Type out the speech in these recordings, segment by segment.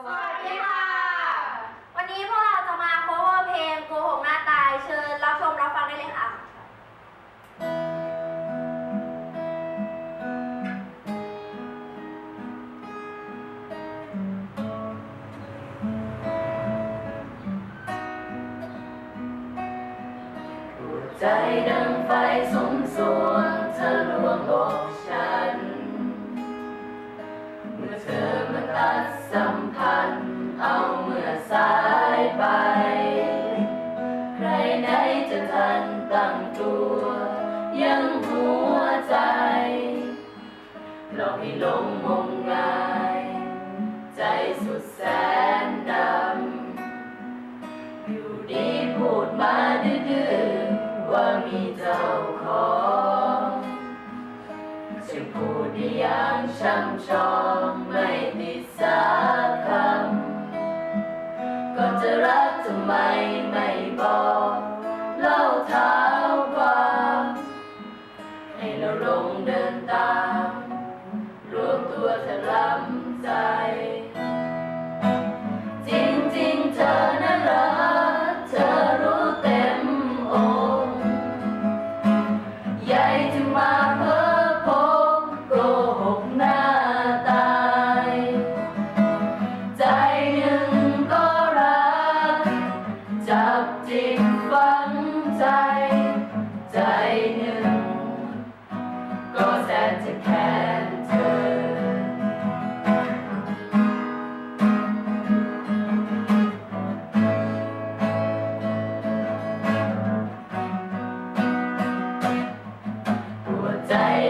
สวัสดีค่ะ วันนี้พวกเราจะมา cover เพลงโกหกหน้าตาย เชิญรับชมรับฟังได้เลยค่ะหัวใจดังไฟสมสวงเธอลวงอกฉัน ตัวยังหัวใจหลอกให้หลงงมงาย ใจสุดแสนดำ อยู่ดีพูดมาดื้อๆว่ามีเจ้าของจะพูดได้อย่างช่ำชองไม่ติด ห้เราลงเดิน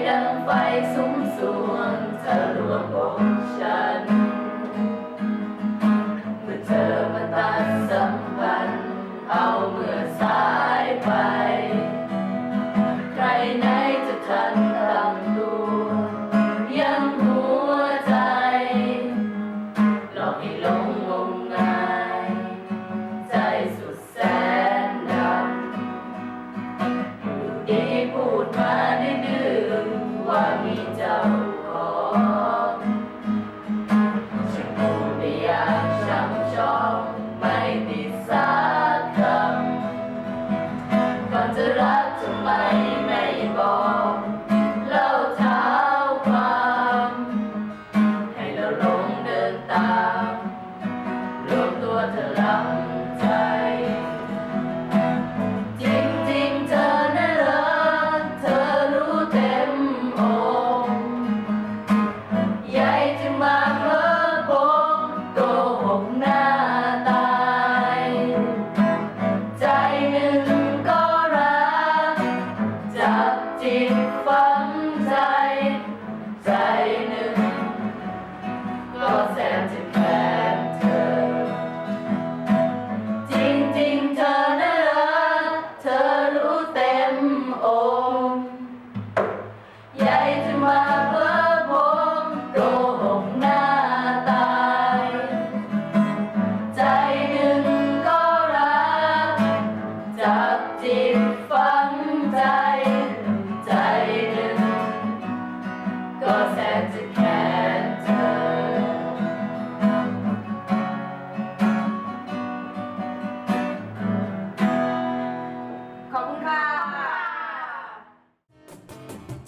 ดังไฟสุมสวงทะลวงอกฉัน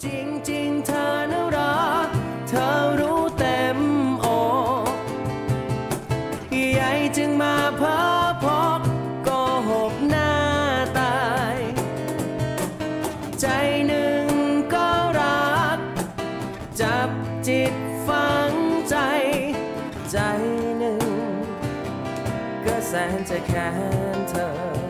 จริงๆเธอน่ารัก เธอรู้เต็มอกใหญ่จึงมาเพ้อพกโกหกหน้าตาย ใจหนึ่งก็รัก จับจิตฝังใจ ใจหนึ่ง ก็แสนจะแค้นเธอ